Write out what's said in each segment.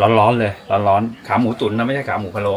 ร้อนๆเลย ร้อนๆขาหมูตุ๋นนะไม่ใช่ขาหมูพะโล้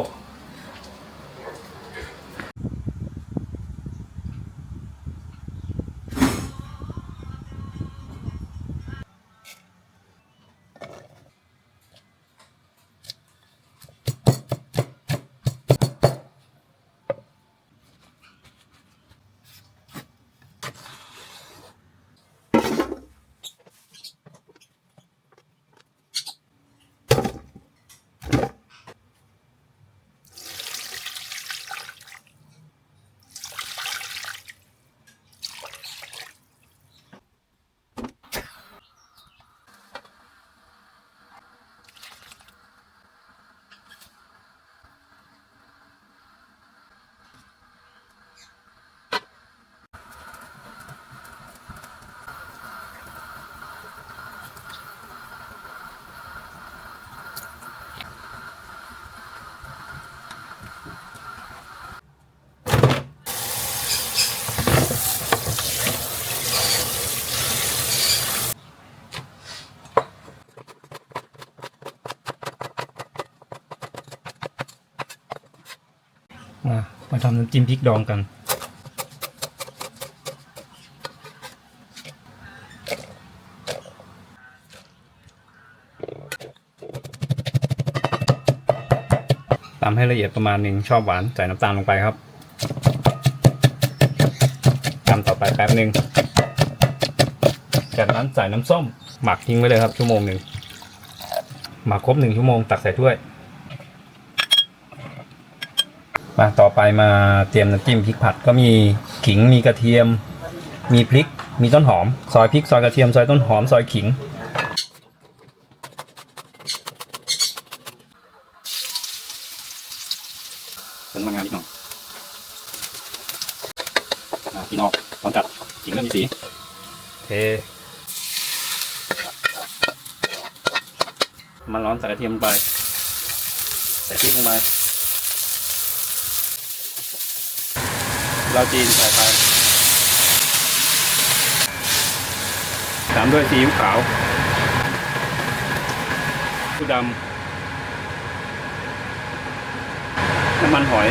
มา มาทำน้ำจิ้มพริกดองกันตามให้ละเอียดประมาณหนึ่งชอบหวาน ใส่น้ำตาลลงไปครับตามต่อไปแป๊บหนึ่งจากนั้นใส่น้ำส้มหมักทิ้งไว้เลยครับชั่วโมงหนึ่งหมักครบหนึ่งชั่วโมงตักใส่ถ้วย มาต่อไปมาเตรียมน้ำจิ้มพริกผัดก็มีขิงมีกระเทียม มีพริก มีต้นหอม ซอยพริกซอยกระเทียมซอยต้นหอมซอยขิงเติมน้ำมันงานิดหน่อยอ่าพี่นอกตอนจัดขิงเริ่มมีสีเทมันร้อนใส่กระเทียมลงไปใส่พริกลงไป เราจีนใส่ไปตามด้วยซีอิ๊วขาวผู้ดำน้ำมันหอย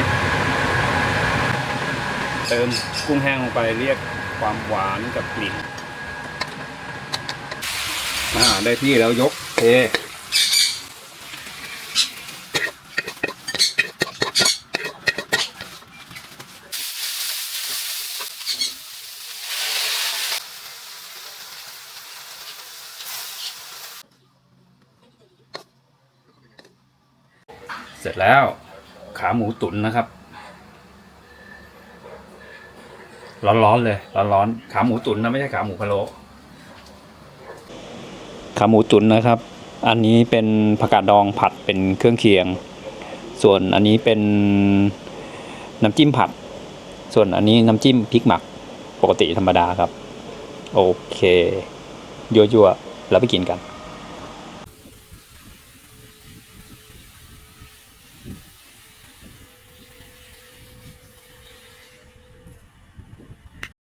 เติมกุ้งแห้งลงไปเรียกความหวานกับกลิ่นอ่าได้ที่แล้วยกเท ร็จแล้วขาหมูตุ๋นนะครับ ร้อนๆเลยร้อนๆขาหมูตุ๋นนะไม่ใช่ขาหมูพะโล้ขาหมูตุ๋นนะครับ อันนี้เป็นผักกาดดองผัดเป็นเครื่องเคียง ส่วนอันนี้เป็นน้ำจิ้มผัด ส่วนอันนี้น้ำจิ้มพริกหมักปกติธรรมดาครับ โอเคยั่วๆแล้วไปกินกัน